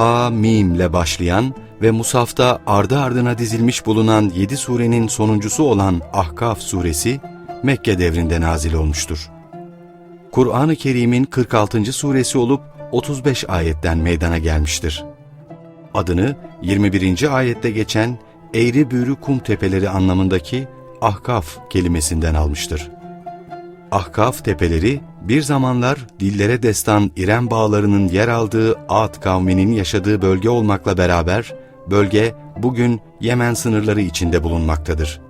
Ha Mim ile başlayan ve Musaf'ta ardı ardına dizilmiş bulunan 7 surenin sonuncusu olan Ahkaf suresi Mekke devrinde nazil olmuştur. Kur'an-ı Kerim'in 46. suresi olup 35 ayetten meydana gelmiştir. Adını 21. ayette geçen eğri büğrü kum tepeleri anlamındaki Ahkaf kelimesinden almıştır. Ahkaf tepeleri bir zamanlar dillere destan İrem bağlarının yer aldığı Ad kavminin yaşadığı bölge olmakla beraber bölge bugün Yemen sınırları içinde bulunmaktadır.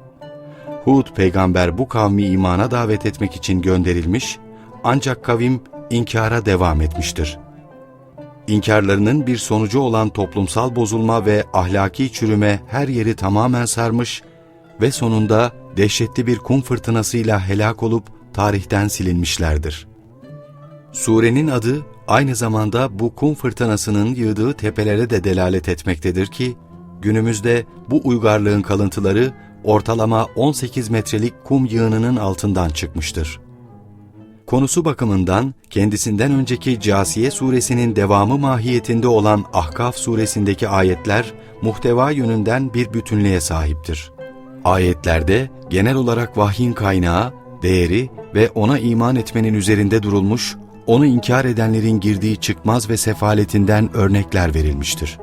Hud peygamber bu kavmi imana davet etmek için gönderilmiş ancak kavim inkara devam etmiştir. İnkarlarının bir sonucu olan toplumsal bozulma ve ahlaki çürüme her yeri tamamen sarmış ve sonunda dehşetli bir kum fırtınasıyla helak olup tarihten silinmişlerdir. Surenin adı aynı zamanda bu kum fırtınasının yığdığı tepelere de delalet etmektedir ki, günümüzde bu uygarlığın kalıntıları ortalama 18 metrelik kum yığınının altından çıkmıştır. Konusu bakımından kendisinden önceki Casiye suresinin devamı mahiyetinde olan Ahkaf suresindeki ayetler muhteva yönünden bir bütünlüğe sahiptir. Ayetlerde genel olarak vahyin kaynağı, değeri ve ona iman etmenin üzerinde durulmuş, onu inkar edenlerin girdiği çıkmaz ve sefaletinden örnekler verilmiştir.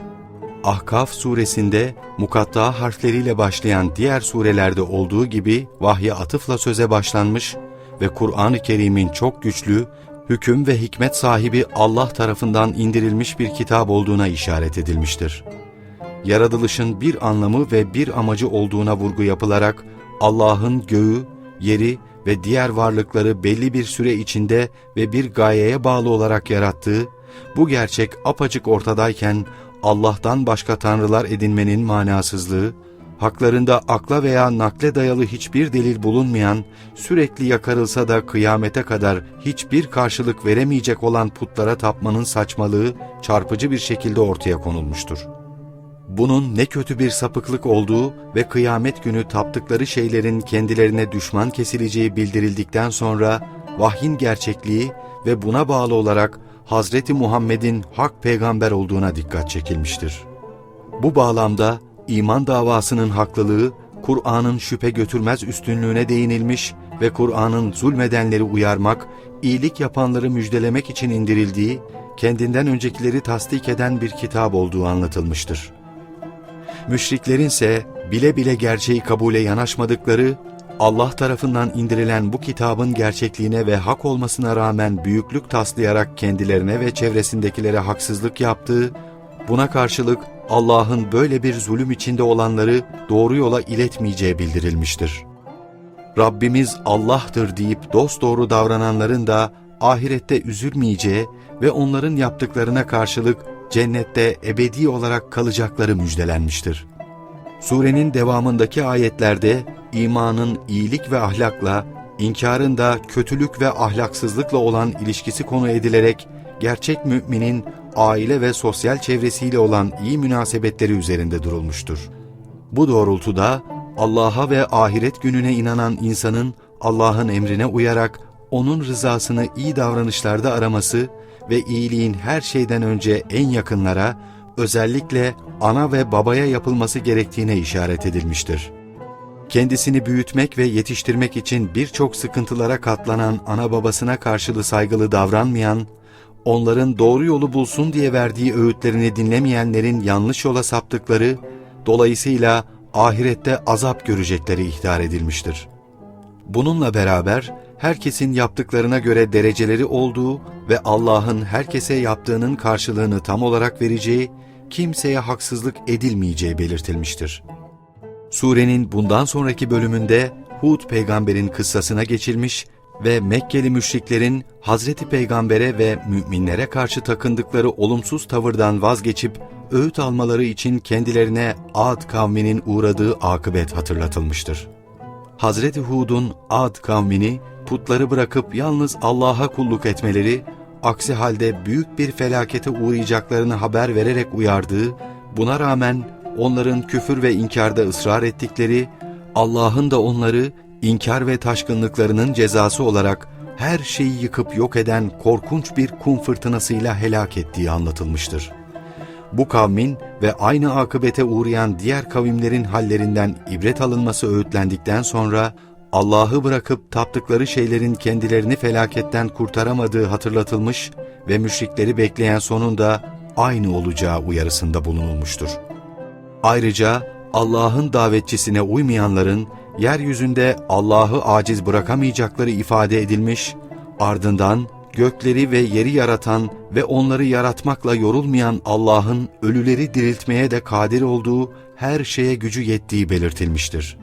Ahkaf suresinde mukatta harfleriyle başlayan diğer surelerde olduğu gibi vahye atıfla söze başlanmış ve Kur'an-ı Kerim'in çok güçlü, hüküm ve hikmet sahibi Allah tarafından indirilmiş bir kitap olduğuna işaret edilmiştir. Yaratılışın bir anlamı ve bir amacı olduğuna vurgu yapılarak Allah'ın göğü, yeri ve diğer varlıkları belli bir süre içinde ve bir gayeye bağlı olarak yarattığı, bu gerçek apacık ortadayken Allah'tan başka tanrılar edinmenin manasızlığı, haklarında akla veya nakle dayalı hiçbir delil bulunmayan, sürekli yakarılsa da kıyamete kadar hiçbir karşılık veremeyecek olan putlara tapmanın saçmalığı çarpıcı bir şekilde ortaya konulmuştur. Bunun ne kötü bir sapıklık olduğu ve kıyamet günü taptıkları şeylerin kendilerine düşman kesileceği bildirildikten sonra vahyin gerçekliği ve buna bağlı olarak Hazreti Muhammed'in hak peygamber olduğuna dikkat çekilmiştir. Bu bağlamda iman davasının haklılığı, Kur'an'ın şüphe götürmez üstünlüğüne değinilmiş ve Kur'an'ın zulmedenleri uyarmak, iyilik yapanları müjdelemek için indirildiği, kendinden öncekileri tasdik eden bir kitap olduğu anlatılmıştır. Müşriklerin ise bile bile gerçeği kabule yanaşmadıkları, Allah tarafından indirilen bu kitabın gerçekliğine ve hak olmasına rağmen büyüklük taslayarak kendilerine ve çevresindekilere haksızlık yaptığı, buna karşılık Allah'ın böyle bir zulüm içinde olanları doğru yola iletmeyeceği bildirilmiştir. Rabbimiz Allah'tır deyip dosdoğru davrananların da ahirette üzülmeyeceği ve onların yaptıklarına karşılık cennette ebedi olarak kalacakları müjdelenmiştir. Surenin devamındaki ayetlerde imanın iyilik ve ahlakla, inkarın da kötülük ve ahlaksızlıkla olan ilişkisi konu edilerek gerçek müminin aile ve sosyal çevresiyle olan iyi münasebetleri üzerinde durulmuştur. Bu doğrultuda Allah'a ve ahiret gününe inanan insanın Allah'ın emrine uyarak onun rızasını iyi davranışlarda araması ve iyiliğin her şeyden önce en yakınlara, özellikle ana ve babaya yapılması gerektiğine işaret edilmiştir. Kendisini büyütmek ve yetiştirmek için birçok sıkıntılara katlanan ana babasına karşılığı saygılı davranmayan, onların doğru yolu bulsun diye verdiği öğütlerini dinlemeyenlerin yanlış yola saptıkları, dolayısıyla ahirette azap görecekleri ihtar edilmiştir. Bununla beraber herkesin yaptıklarına göre dereceleri olduğu ve Allah'ın herkese yaptığının karşılığını tam olarak vereceği, kimseye haksızlık edilmeyeceği belirtilmiştir. Surenin bundan sonraki bölümünde Hud peygamberin kıssasına geçilmiş ve Mekkeli müşriklerin Hazreti Peygamber'e ve müminlere karşı takındıkları olumsuz tavırdan vazgeçip öğüt almaları için kendilerine Ad kavminin uğradığı akıbet hatırlatılmıştır. Hazreti Hud'un Ad kavmini putları bırakıp yalnız Allah'a kulluk etmeleri, aksi halde büyük bir felakete uğrayacaklarını haber vererek uyardığı, buna rağmen onların küfür ve inkarda ısrar ettikleri, Allah'ın da onları inkar ve taşkınlıklarının cezası olarak her şeyi yıkıp yok eden korkunç bir kum fırtınasıyla helak ettiği anlatılmıştır. bu kavmin ve aynı akıbete uğrayan diğer kavimlerin hallerinden ibret alınması öğütlendikten sonra Allah'ı bırakıp taptıkları şeylerin kendilerini felaketten kurtaramadığı hatırlatılmış ve müşrikleri bekleyen sonunda aynı olacağı uyarısında bulunulmuştur. Ayrıca Allah'ın davetçisine uymayanların yeryüzünde Allah'ı aciz bırakamayacakları ifade edilmiş, ardından gökleri ve yeri yaratan ve onları yaratmakla yorulmayan Allah'ın ölüleri diriltmeye de kadir olduğu her şeye gücü yettiği belirtilmiştir.